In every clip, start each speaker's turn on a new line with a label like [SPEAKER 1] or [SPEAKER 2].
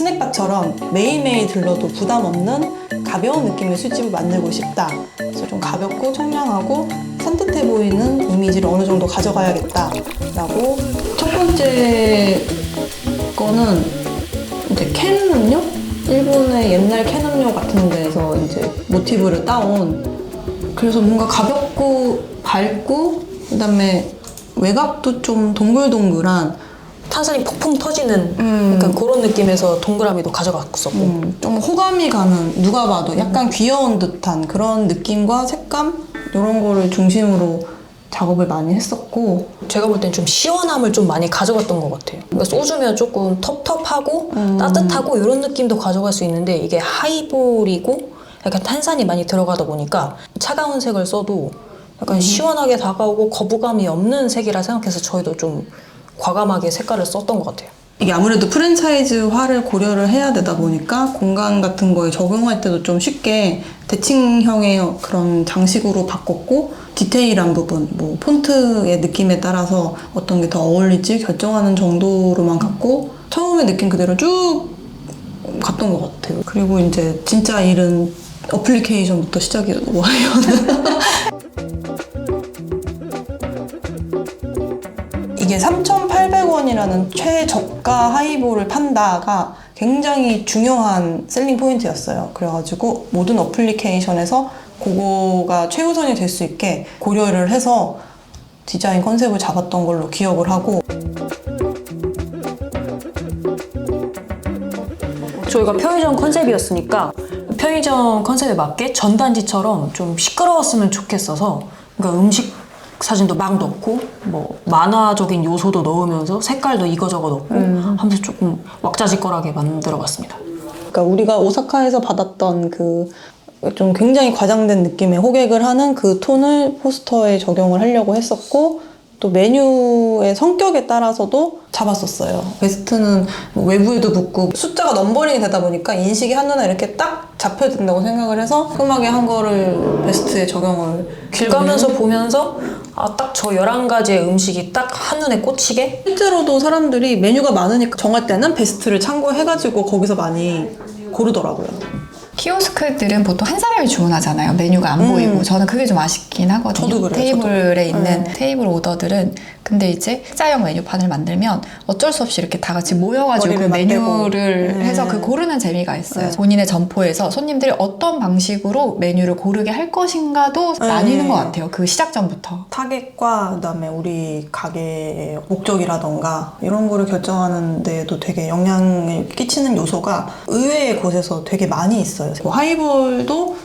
[SPEAKER 1] 스낵바처럼 매일매일 들러도 부담 없는 가벼운 느낌의 술집을 만들고 싶다. 그래서 좀 가볍고 청량하고 산뜻해 보이는 이미지를 어느 정도 가져가야겠다 라고 첫 번째 거는 이제 캔 음료? 일본의 옛날 캔 음료 같은 데서 이제 모티브를 따온 그래서 뭔가 가볍고 밝고 그다음에 외곽도 좀 동글동글한
[SPEAKER 2] 탄산이 폭풍 터지는
[SPEAKER 1] 음.
[SPEAKER 2] 약간 그런 느낌에서 동그라미도 가져갔었고
[SPEAKER 1] 음, 좀 호감이 가는 누가 봐도 약간 귀여운 듯한 그런 느낌과 색감 이런 거를 중심으로 작업을 많이 했었고
[SPEAKER 2] 제가 볼 땐 좀 시원함을 좀 많이 가져갔던 것 같아요. 그러니까 소주면 조금 텁텁하고
[SPEAKER 1] 음.
[SPEAKER 2] 따뜻하고 이런 느낌도 가져갈 수 있는데 이게 하이볼이고 약간 탄산이 많이 들어가다 보니까 차가운 색을 써도 약간
[SPEAKER 1] 음.
[SPEAKER 2] 시원하게 다가오고 거부감이 없는 색이라 생각해서 저희도 좀 과감하게 색깔을 썼던 것 같아요.
[SPEAKER 1] 이게 아무래도 프랜차이즈화를 고려를 해야 되다 보니까 공간 같은 거에 적용할 때도 좀 쉽게 대칭형의 그런 장식으로 바꿨고 디테일한 부분, 뭐 폰트의 느낌에 따라서 어떤 게 더 어울릴지 결정하는 정도로만 갖고 처음에 느낌 그대로 쭉 갔던 것 같아요. 그리고 이제 진짜 일은 어플리케이션부터 시작이에요. 이게 3,800원이라는 최저가 하이볼을 판다가 굉장히 중요한 셀링 포인트였어요. 그래가지고 모든 어플리케이션에서 그거가 최우선이 될 수 있게 고려를 해서 디자인 컨셉을 잡았던 걸로 기억을 하고
[SPEAKER 2] 저희가 편의점 컨셉이었으니까 편의점 컨셉에 맞게 전단지처럼 좀 시끄러웠으면 좋겠어서 그러니까 음식 사진도 막 넣고 뭐 만화적인 요소도 넣으면서 색깔도 이거저거 넣고 하면서 조금 왁자지껄하게 만들어봤습니다.
[SPEAKER 1] 그러니까 우리가 오사카에서 받았던 그 좀 굉장히 과장된 느낌의 호객을 하는 그 톤을 포스터에 적용을 하려고 했었고 또 메뉴의 성격에 따라서도 잡았었어요. 베스트는 뭐 외부에도 붙고 숫자가 넘버링이 되다 보니까 인식이 한눈에 이렇게 딱 잡혀야 된다고 생각을 해서 흠하게 한 거를 베스트에 적용을
[SPEAKER 2] 길 가면서 보면서 아 딱 저 11가지의 음식이 딱 한눈에 꽂히게
[SPEAKER 1] 실제로도 사람들이 메뉴가 많으니까 정할 때는 베스트를 참고해가지고 거기서 많이 고르더라고요.
[SPEAKER 3] 키오스크들은 보통 한 사람이 주문하잖아요. 메뉴가 안 보이고. 저는 그게 좀 아쉽긴 하거든요.
[SPEAKER 1] 저도 그래요,
[SPEAKER 3] 테이블에 있는
[SPEAKER 1] 네.
[SPEAKER 3] 테이블 오더들은. 근데 이제 식사용 메뉴판을 만들면 어쩔 수 없이 이렇게 다 같이 모여가지고 그. 메뉴를
[SPEAKER 1] 네.
[SPEAKER 3] 해서 그 고르는 재미가 있어요.
[SPEAKER 1] 네.
[SPEAKER 3] 본인의 점포에서 손님들이 어떤 방식으로 메뉴를 고르게 할 것인가도
[SPEAKER 1] 네.
[SPEAKER 3] 나뉘는 것 같아요. 그 시작 전부터.
[SPEAKER 1] 타겟과 그다음에 우리 가게의 목적이라던가 이런 거를 결정하는 데에도 되게 영향을 끼치는 요소가 의외의 곳에서 되게 많이 있어요. 뭐 하이볼도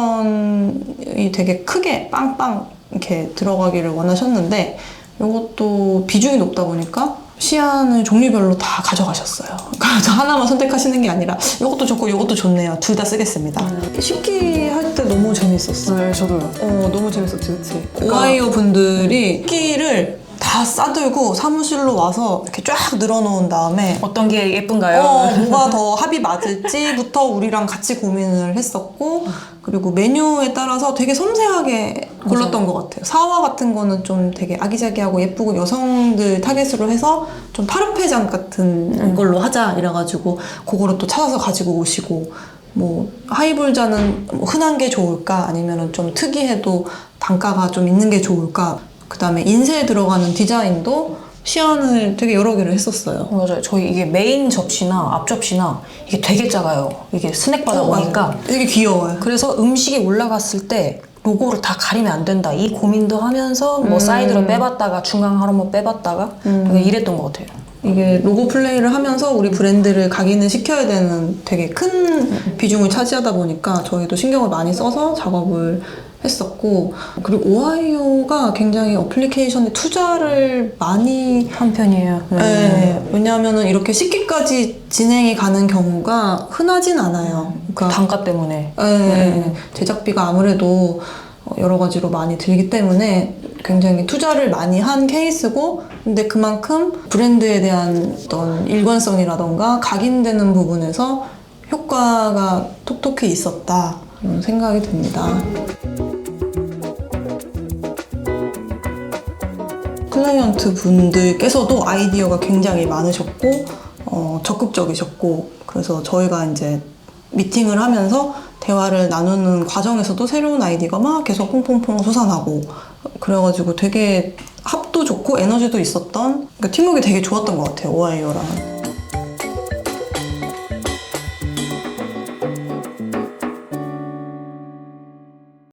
[SPEAKER 1] 3,800원이 되게 크게 빵빵 이렇게 들어가기를 원하셨는데 이것도 비중이 높다 보니까 시안을 종류별로 다 가져가셨어요. 그래서 하나만 선택하시는 게 아니라 이것도 좋고 이것도 좋네요. 둘 다 쓰겠습니다. 식기 할 때 너무 재밌었어요.
[SPEAKER 2] 네 저도요
[SPEAKER 1] 어 너무 재밌었지 그치? 오하이오 분들이 끼를 다 싸들고 사무실로 와서 이렇게 쫙 늘어놓은 다음에
[SPEAKER 2] 어떤 게 예쁜가요?
[SPEAKER 1] 어, 뭐가 더 합이 맞을지부터 우리랑 같이 고민을 했었고 그리고 메뉴에 따라서 되게 섬세하게 골랐던 것 같아요. 사와 같은 거는 좀 되게 아기자기하고 예쁘고 여성들 타겟으로 해서 좀 파르페장 같은 걸로 하자 이래가지고 그거를 또 찾아서 가지고 오시고 뭐 하이볼자는 뭐 흔한 게 좋을까 아니면은 좀 특이해도 단가가 좀 있는 게 좋을까 그 다음에 인쇄에 들어가는 디자인도 시연을 되게 여러 개를 했었어요.
[SPEAKER 2] 맞아요. 저희 이게 메인 접시나 앞 접시나 이게 되게 작아요. 이게 스낵 바다 보니까
[SPEAKER 1] 맞아요. 되게 귀여워요.
[SPEAKER 2] 그래서 음식이 올라갔을 때 로고를 다 가리면 안 된다. 이 고민도 하면서 뭐
[SPEAKER 1] 음.
[SPEAKER 2] 사이드로 빼봤다가 중앙 한번 빼봤다가 약간 이랬던 것 같아요.
[SPEAKER 1] 이게 로고 플레이를 하면서 우리 브랜드를 각인을 시켜야 되는 되게 큰 비중을 차지하다 보니까 저희도 신경을 많이 써서 작업을 했었고 그리고 오하이오가 굉장히 어플리케이션에 투자를 많이
[SPEAKER 2] 한 편이에요.
[SPEAKER 1] 네, 왜냐하면은 이렇게 식기까지 진행이 가는 경우가 흔하진 않아요. 그러니까
[SPEAKER 2] 단가 때문에.
[SPEAKER 1] 네, 제작비가 아무래도 어, 여러 가지로 많이 들기 때문에 굉장히 투자를 많이 한 케이스고, 근데 그만큼 브랜드에 대한 어떤 일관성이라던가 각인되는 부분에서 효과가 톡톡히 있었다. 생각이 듭니다. 클라이언트 분들께서도 아이디어가 굉장히 많으셨고, 어, 적극적이셨고 그래서 저희가 이제 미팅을 하면서 대화를 나누는 과정에서도 새로운 아이디어가 막 계속 퐁퐁퐁 솟아나고 그래가지고 되게 합도 좋고 에너지도 있었던 그러니까 팀워크 되게 좋았던 것 같아요 오하이오랑